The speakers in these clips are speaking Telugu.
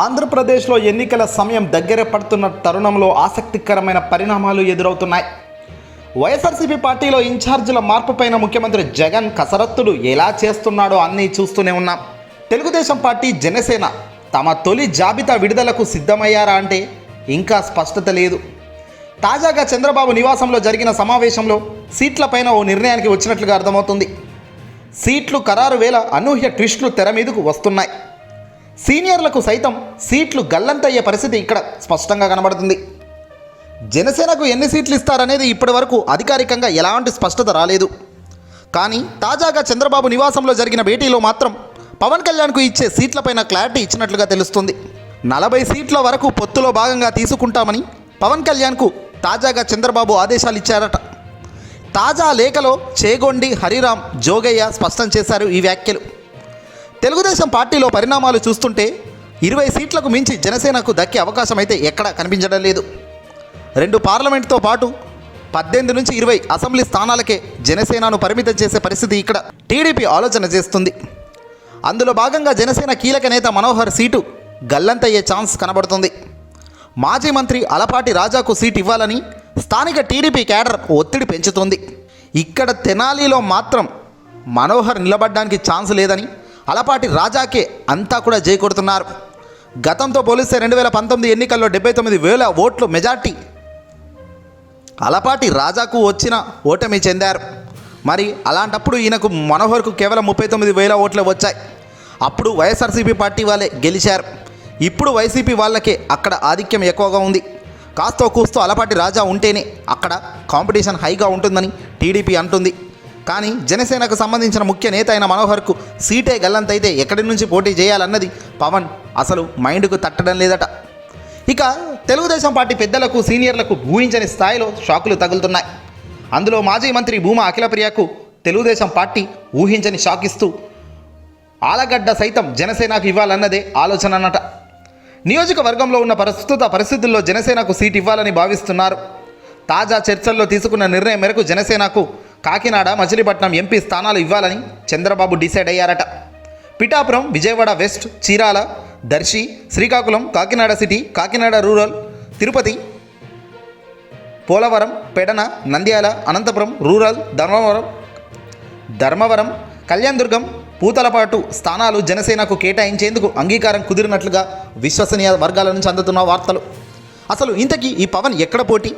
ఆంధ్రప్రదేశ్లో ఎన్నికల సమయం దగ్గర పడుతున్న తరుణంలో ఆసక్తికరమైన పరిణామాలు ఎదురవుతున్నాయి. వైఎస్ఆర్సీపీ పార్టీలో ఇన్ఛార్జీల మార్పుపైన ముఖ్యమంత్రి జగన్ కసరత్తులు ఎలా చేస్తున్నాడో అన్నీ చూస్తూనే ఉన్నాం. తెలుగుదేశం పార్టీ జనసేన తమ తొలి జాబితా విడుదలకు సిద్ధమయ్యారా అంటే ఇంకా స్పష్టత లేదు. తాజాగా చంద్రబాబు నివాసంలో జరిగిన సమావేశంలో సీట్లపైన ఓ నిర్ణయానికి వచ్చినట్లుగా అర్థమవుతుంది. సీట్లు ఖరారు వేళ అనూహ్య ట్విస్టులు తెర మీదకు వస్తున్నాయి. సీనియర్లకు సైతం సీట్లు గల్లంతయ్యే పరిస్థితి ఇక్కడ స్పష్టంగా కనబడుతుంది. జనసేనకు ఎన్ని సీట్లు ఇస్తారనేది ఇప్పటి వరకు అధికారికంగా ఎలాంటి స్పష్టత రాలేదు. కానీ తాజాగా చంద్రబాబు నివాసంలో జరిగిన భేటీలో మాత్రం పవన్ కళ్యాణ్కు ఇచ్చే సీట్లపైన క్లారిటీ ఇచ్చినట్లుగా తెలుస్తుంది. నలభై సీట్ల వరకు పొత్తులో భాగంగా తీసుకుంటామని పవన్ కళ్యాణ్కు తాజాగా చంద్రబాబు ఆదేశాలు ఇచ్చారట. తాజా లేఖలో చేగొండి హరిరామ్ జోగయ్య స్పష్టం చేశారు ఈ వ్యాఖ్యలు. తెలుగుదేశం పార్టీలో పరిణామాలు చూస్తుంటే ఇరవై సీట్లకు మించి జనసేనకు దక్కే అవకాశం అయితే ఎక్కడా కనిపించడం లేదు. రెండు పార్లమెంట్తో పాటు పద్దెనిమిది నుంచి ఇరవై అసెంబ్లీ స్థానాలకే జనసేనను పరిమితం చేసే పరిస్థితి ఇక్కడ టీడీపీ ఆలోచన చేస్తుంది. అందులో భాగంగా జనసేన కీలక నేత మనోహర్ సీటు గల్లంతయ్యే ఛాన్స్ కనబడుతుంది. మాజీ మంత్రి అలపాటి రాజాకు సీట్ ఇవ్వాలని స్థానిక టీడీపీ క్యాడర్ ఒత్తిడి పెంచుతోంది. ఇక్కడ తెనాలిలో మాత్రం మనోహర్ నిలబడడానికి ఛాన్స్ లేదని అలపాటి రాజాకే అంతా కూడా జయకొడుతున్నారు గతంతో పోలిస్తే రెండు వేల పంతొమ్మిది ఎన్నికల్లో డెబ్బై తొమ్మిది వేల ఓట్లు మెజార్టీ. అలపాటి రాజాకు వచ్చిన ఓటమి చెందారు. మరి అలాంటప్పుడు ఈయనకు మనోహర్కు కేవలం ముప్పై తొమ్మిది వేల ఓట్లు వచ్చాయి. అప్పుడు వైఎస్ఆర్సీపీ పార్టీ వాళ్ళే గెలిచారు. ఇప్పుడు వైసీపీ వాళ్ళకే అక్కడ ఆధిక్యం ఎక్కువగా ఉంది. కాస్తో కూస్తో అలపాటి రాజా ఉంటేనే అక్కడ కాంపిటీషన్ హైగా ఉంటుందని టీడీపీ అంటుంది. కానీ జనసేనకు సంబంధించిన ముఖ్య నేత అయిన మనోహర్కు సీటే గల్లంతైతే ఎక్కడి నుంచి పోటీ చేయాలన్నది పవన్ అసలు మైండ్కు తట్టడం లేదట. ఇక తెలుగుదేశం పార్టీ పెద్దలకు సీనియర్లకు ఊహించని స్థాయిలో షాకులు తగులుతున్నాయి. అందులో మాజీ మంత్రి భూమా అఖిలప్రియకు తెలుగుదేశం పార్టీ ఊహించని షాక్ ఇస్తూ ఆలగడ్డ సైతం జనసేనకు ఇవ్వాలన్నదే ఆలోచన అన్నట నియోజకవర్గంలో ఉన్న ప్రస్తుత పరిస్థితుల్లో జనసేనకు సీట్ ఇవ్వాలని భావిస్తున్నారు. తాజా చర్చల్లో తీసుకున్న నిర్ణయం మేరకు జనసేనకు కాకినాడ మచిలీపట్నం ఎంపీ స్థానాలు ఇవ్వాలని Chandrababu decide అయ్యారట. Pithapuram Vijayawada west Chirala Darsi Srikakulam Kakinada city Kakinada rural Tirupati Polavaram Pedana Nandyal Anantapur rural Dharmavaram Dharmavaram Kalyandurg Puthalapattu స్థానాలు జనసేనకు కేటాయించేందుకు అంగీకారం కుదిరినట్లుగా విశ్వసనీయ వర్గాల నుంచి అందుతున్న వార్తలు. అసలు ఇంతకీ ఈ పవన్ ఎక్కడ పోటీ?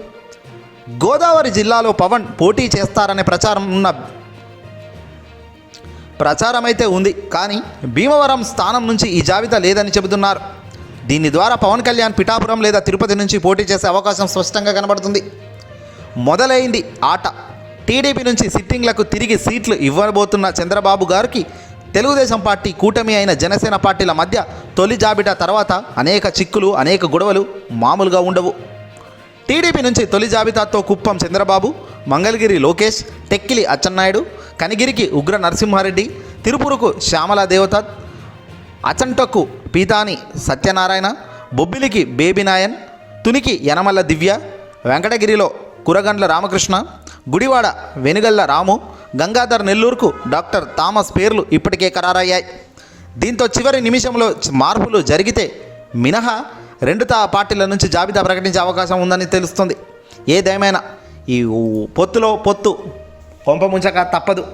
గోదావరి జిల్లాలో పవన్ పోటీ చేస్తారనే ప్రచారం ఉన్న ప్రచారం అయితే ఉంది కానీ భీమవరం స్థానం నుంచి ఈ జాబితా లేదని చెబుతున్నారు. దీని ద్వారా పవన్ కళ్యాణ్ పిఠాపురం లేదా తిరుపతి నుంచి పోటీ చేసే అవకాశం స్పష్టంగా కనబడుతుంది. మొదలైంది ఆట. టీడీపీ నుంచి సిట్టింగ్లకు తిరిగి సీట్లు ఇవ్వబోతున్న చంద్రబాబు గారికి తెలుగుదేశం పార్టీ కూటమి అయిన జనసేన పార్టీల మధ్య తొలి జాబితా తర్వాత అనేక చిక్కులు అనేక గొడవలు మామూలుగా ఉండవు. టీడీపీ నుంచి తొలి జాబితాతో కుప్పం చంద్రబాబు మంగళగిరి లోకేష్ టెక్కిలి అచ్చెన్నాయుడు కనిగిరికి ఉగ్ర నరసింహారెడ్డి తిరుపురుకు శ్యామల దేవత అచంటకు పీతాని సత్యనారాయణ బొబ్బిలికి బేబీనాయన్ తునికి యనమల్ల దివ్య వెంకటగిరిలో కురగండ్ల రామకృష్ణ గుడివాడ వెనుగల్ల రాము గంగాధర్ నెల్లూరుకు డాక్టర్ థామస్ పేర్లు ఇప్పటికే ఖరారయ్యాయి. దీంతో చివరి నిమిషంలో మార్పులు జరిగితే మినహా రెండు తా పార్టీల నుంచి జాబితా ప్రకటించే అవకాశం ఉందని తెలుస్తుంది. ఏదేమైనా ఈ పొత్తులో పొత్తు కొంప ముంచక తప్పదు.